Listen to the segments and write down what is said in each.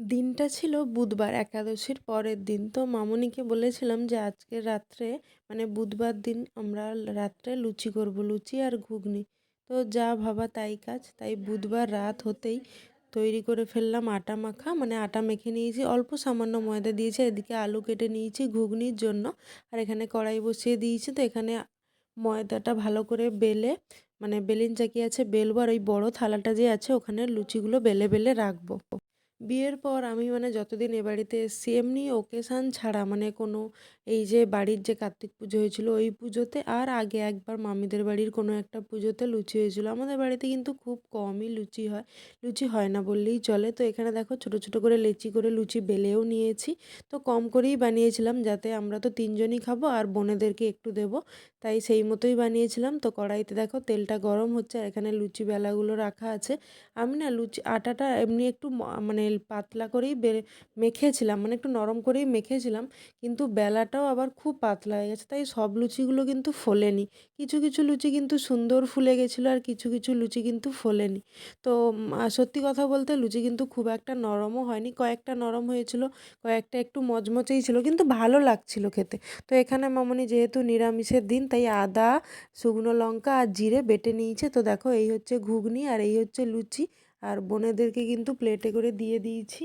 দিনটা ছিল বুধবার একাদশীর পরের দিন। তো মামনিকে বলেছিলাম যে, আজকে রাত্রে মানে বুধবার দিন আমরা রাত্রে লুচি করব, লুচি আর ঘুগনি। তো যা ভাবা তাই কাজ। তাই বুধবার রাত হতেই তৈরি করে ফেললাম আটা মাখা। মানে আটা মেখে নিয়েছি, অল্প সামান্য ময়দা দিয়েছি, এদিকে আলু কেটে নিয়েছি ঘুগনির জন্য। আর এখানে কড়াই বসিয়ে দিয়েছি। তো এখানে ময়দাটা ভালো করে বেলে মানে বেলিন চাকি আছে, বেলবো, আর ওই বড় থালাটা যে আছে, ওখানে লুচিগুলো বেলে বেলে রাখব। বিয়ের পর আমি মানে যতদিন এ বাড়িতে এসেছি, এমনি ওকেশান ছাড়া মানে কোনো এই যে বাড়ির যে কার্তিক পুজো হয়েছিল, ওই পুজোতে আর আগে একবার মামিদের বাড়ির কোনো একটা পুজোতে লুচি হয়েছিল। আমাদের বাড়িতে কিন্তু খুব কমই লুচি হয় লুচি হয় না বললেই চলে। তো এখানে দেখো ছোট ছোট করে লেচি করে লুচি বেলেও নিয়েছি। তো কম করেই বানিয়েছিলাম যাতে আমরা তো তিনজনই খাব আর বোনেদেরকে একটু দেবো, তাই সেই মতোই বানিয়েছিলাম। তো কড়াইতে দেখো তেলটা গরম হচ্ছে আর এখানে লুচি বেলাগুলো রাখা আছে। আমি না লুচি আটাটা এমনি একটু মানে পাতলা করেই মেখেছিলাম মানে একটু নরম করেই মেখেছিলাম, কিন্তু বেলাটাও আবার খুব পাতলা হয়ে গেছে, তাই সব লুচিগুলো কিন্তু ফোলেনি। কিছু কিছু লুচি কিন্তু সুন্দর ফুলে গেছিল আর কিছু কিছু লুচি কিন্তু ফোলেনি। তো সত্যি কথা বলতে লুচি কিন্তু খুব একটা নরমও হয়নি, কয়েকটা নরম হয়েছিল, কয়েকটা একটু মচমচেই ছিল, কিন্তু ভালো লাগছিল খেতে। তো এখানে মামনি যেহেতু নিরামিষের দিন, তাই আদা, শুকনো লঙ্কা আর জিরে বেটে নিয়েছে, তো দেখো এই হচ্ছে ঘুগনি আর এই হচ্ছে লুচি আর বোনেদেরকে কিন্তু প্লেটে করে দিয়ে দিয়েছি।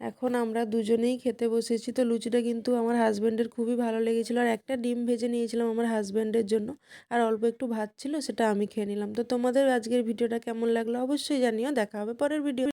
এখন আমরা দুজনেই খেতে বসেছি। তো লুচিটা কিন্তু আমার হাজব্যান্ডের খুবই ভালো লেগেছিলো। আর একটা ডিম ভেজে নিয়েছিলাম আমার হাজব্যান্ডের জন্য। আর অল্প একটু ভাত ছিল, সেটা আমি খেয়ে নিলাম। তো তোমাদের আজকের ভিডিওটা কেমন লাগল অবশ্যই জানিও। দেখা হবে পরের ভিডিও